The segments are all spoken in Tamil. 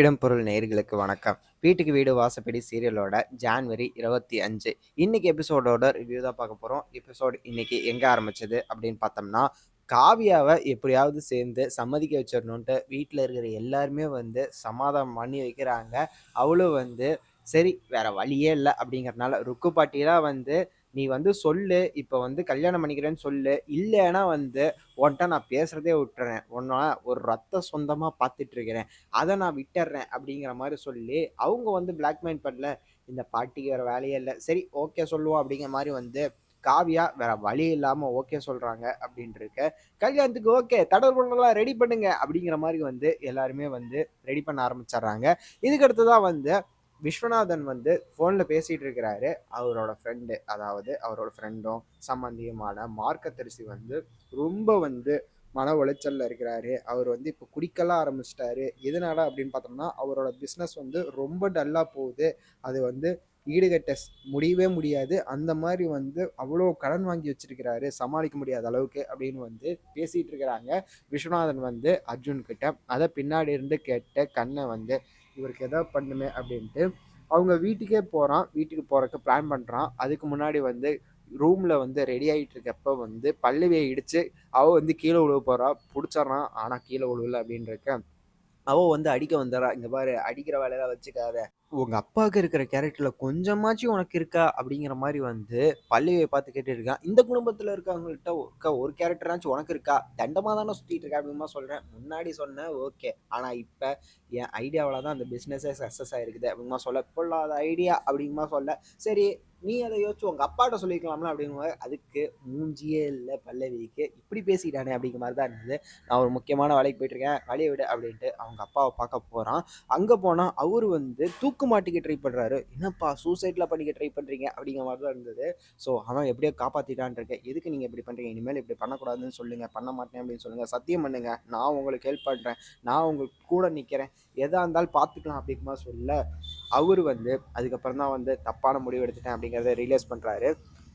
இடம்பொருள் நேயர்களுக்கு வணக்கம். வீட்டுக்கு வீடு வாசப்படி சீரியலோட ஜான்வரி இருபத்தி அஞ்சு. இன்னைக்கு எபிசோடோட ரிவ்யூ தான் பார்க்க போகிறோம் எபிசோடு இன்னைக்கு எங்கே ஆரம்பிச்சது அப்படின்னு பார்த்தோம்னா காவியாவை எப்படியாவது சேர்ந்து சம்மதிக்க வச்சிடணுன்ட்டு வீட்டில் இருக்கிற எல்லாருமே வந்து சமாதானம் பண்ணி வைக்கிறாங்க. அவளும் வந்து சரி வேற வழியே இல்லை அப்படிங்கறதுனால ருக்கு பாட்டிலாம் வந்து நீ வந்து சொல்லு இப்போ வந்து கல்யாணம் பண்ணிக்கிறேன்னு சொல்லு. இல்லைன்னா வந்து உன்கிட்ட நான் பேசுறதே விட்டுறேன். உன்னை ஒரு ரத்த சொந்தமாக பார்த்துட்டு இருக்கிறேன் அதை நான் விட்டுறேன் அப்படிங்கிற மாதிரி சொல்லி அவங்க வந்து பிளாக்மெயில் பண்ணல. இந்த பாட்டிக்கு வேற வேலையே இல்லை. சரி ஓகே சொல்லுவோம் அப்படிங்கிற மாதிரி வந்து காவியா வேற வழி இல்லாம ஓகே சொல்றாங்க அப்படின்ட்டு இருக்க கல்யாணத்துக்கு ஓகே தடல் ரெடி பண்ணுங்க அப்படிங்கிற மாதிரி வந்து எல்லாருமே வந்து ரெடி பண்ண ஆரம்பிச்சிடுறாங்க. இதுக்கு அடுத்ததான் வந்து விஸ்வநாதன் வந்து ஃபோனில் பேசிகிட்டு இருக்கிறாரு. அவரோட ஃப்ரெண்டு அதாவது அவரோட ஃப்ரெண்டும் சம்பந்தியுமான மார்க்கத்தரிசி வந்து ரொம்ப வந்து மன உளைச்சலில் இருக்கிறாரு. அவர் வந்து இப்போ குடிக்கலாம் ஆரம்பிச்சிட்டாரு. எதனால அப்படின்னு பார்த்தோம்னா அவரோட பிஸ்னஸ் வந்து ரொம்ப டல்லாக போகுது. அது வந்து ஈடுகட்ட முடியவே முடியாது. அந்த மாதிரி வந்து அவ்வளோ கடன் வாங்கி வச்சிருக்கிறாரு. சமாளிக்க முடியாத அளவுக்கு அப்படின்னு வந்து பேசிகிட்டு இருக்கிறாங்க. விஸ்வநாதன் வந்து அர்ஜுன் கிட்ட. அதை பின்னாடி இருந்து கேட்ட கண்ணை வந்து இவருக்கு எதாவது பண்ணுமே அப்படின்ட்டு அவங்க வீட்டுக்கே போகிறான் வீட்டுக்கு போகிறக்கு பிளான் பண்ணுறான் அதுக்கு முன்னாடி வந்து ரூமில் வந்து ரெடி ஆகிட்டு இருக்கப்ப வந்து பல்லவியை இடித்து அவள் வந்து கீழே விழுவ போகிறா பிடிச்சிட்றான். ஆனால் கீழே விழுவல அப்படின்னு இருக்க. அவள் வந்து அடிக்க வந்துடுறா. இங்கே பாரு அடிக்கிற வேலையெல்லாம் வச்சுக்காத. உங்கள் அப்பாவுக்கு இருக்கிற கேரக்டரில் கொஞ்சமாச்சும் உனக்கு இருக்கா? அப்படிங்கிற மாதிரி வந்து பள்ளியை பார்த்து கேட்டுருக்கான். இந்த குடும்பத்தில் இருக்கவங்கள்ட்ட ஒருக்கா ஒரு கேரக்டராச்சும் உனக்கு இருக்கா? தண்டமாக தானே சுற்றிட்டு இருக்க" அப்படின்னு சொல்கிறேன் முன்னாடி சொன்னேன் ஓகே. ஆனால் இப்போ என் ஐடியாவில் தான் அந்த பிஸ்னஸே சக்ஸஸ் ஆகிருக்குது அப்படிமா சொல்ல. பொல்லாத ஐடியா அப்படிங்கமா சொல்ல. சரி நீ அதை யோசிச்சு உங்கள் அப்பாட்ட சொல்லிக்கலாம்ல அப்படிங்கும்போது அதுக்கு மூஞ்சியே இல்லை பல்லவிக்கு. இப்படி பேசிட்டானே அப்படிங்கிற மாதிரி தான் இருந்தது. நான் ஒரு முக்கியமான வேலைக்கு போயிட்டுருக்கேன். வேலையை விட அப்படின்ட்டு அவங்க அப்பாவை பார்க்க போகிறான் அங்கே போனால் அவர் வந்து தூக்கு மாட்டிக்க ட்ரை பண்ணுறாரு என்னப்பா சூசைட்டில் பண்ணிக்க ட்ரை பண்ணுறீங்க அப்படிங்கிற மாதிரி தான் இருந்தது. ஸோ அவன் எப்படியோ காப்பாற்றிட்டான் இருக்கேன் எதுக்கு நீங்கள் இப்படி பண்ணுறீங்க இனிமேல் இப்படி பண்ணக்கூடாதுன்னு சொல்லுங்கள் பண்ண மாட்டேன் அப்படின்னு சொல்லுங்கள் சத்தியம் பண்ணுங்க. நான் உங்களுக்கு ஹெல்ப் பண்ணுறேன் நான் உங்களுக்கு கூட நிற்கிறேன் எதாக இருந்தாலும் பார்த்துக்கலாம் அப்படிங்கிற மாதிரி சொல்ல அவர் வந்து அதுக்கப்புறம் தான் வந்து தப்பான முடிவு எடுத்துட்டேன் அப்படிங்கிறத ரிலீஸ் பண்ணுறாரு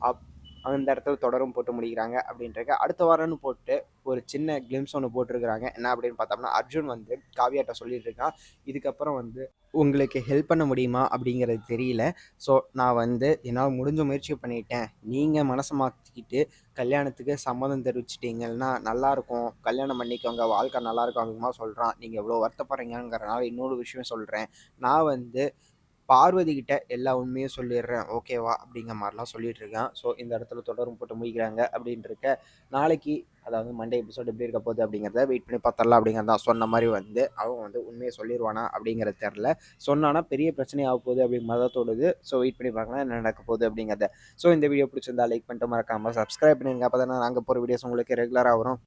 அப் அந்த இடத்துல தொடரும் போட்டு முடிக்கிறாங்க அப்படின்றது. அடுத்த வாரம்னு போட்டு ஒரு சின்ன கிளிம்ஸ் ஒன்று போட்டிருக்கிறாங்க. என்ன அப்படின்னு பார்த்தோம்னா அர்ஜுன் வந்து காவியாட்ட சொல்லிட்டு இருக்கான். இதுக்கப்புறம் வந்து உங்களுக்கு ஹெல்ப் பண்ண முடியுமா? அப்படிங்கிறது தெரியல. ஸோ நான் வந்து என்னால் முடிஞ்ச முயற்சி பண்ணிட்டேன். நீங்கள் மனசை மாற்றிக்கிட்டு கல்யாணத்துக்கு சம்மதம் தெரிவிச்சிட்டிங்கன்னா நல்லாயிருக்கும் கல்யாணம் பண்ணிக்கோங்க. வாழ்க்கை நல்லாயிருக்கும் அப்படிமா சொல்கிறான் நீங்கள் எவ்வளோ வருத்தப்படுறீங்கிறனால இன்னொரு விஷயம் சொல்கிறேன் நான் வந்து பார்வதி கிட்ட எல்லா உண்மையும் சொல்லிடுறேன். ஓகேவா அப்படிங்கிற மாதிரிலாம் சொல்லிட்டு இருக்கேன். ஸோ இந்த இடத்துல தொடரும் போட்டு முடிக்கிறாங்க அப்படின்ட்டு இருக்க நாளைக்கு அதாவது மண்டே எபிசோட் எப்படி இருக்க போகுது அப்படிங்கிறத வெயிட் பண்ணி பார்த்தரலாம் அப்படிங்கிறத சொன்ன மாதிரி வந்து அவன் வந்து உண்மையை சொல்லிடுவானா அப்படிங்கிறது தெரில சொன்னானா பெரிய பிரச்சனை ஆக போகுது அப்படிங்கிற மாதிரி தான் தோணுது. ஸோ வெயிட் பண்ணி பார்க்கலாம் என்ன நடக்க போகுது அப்படிங்கிறத. ஸோ இந்த வீடியோ பிடிச்சிருந்தா லைக் பண்ணிட்டு மறக்காமல் சப்ஸ்கிரைப் பண்ணிருங்க. அப்போ தான் நாங்கள் போகிற வீடியோஸ் உங்களுக்கு ரெகுலராக வரும்.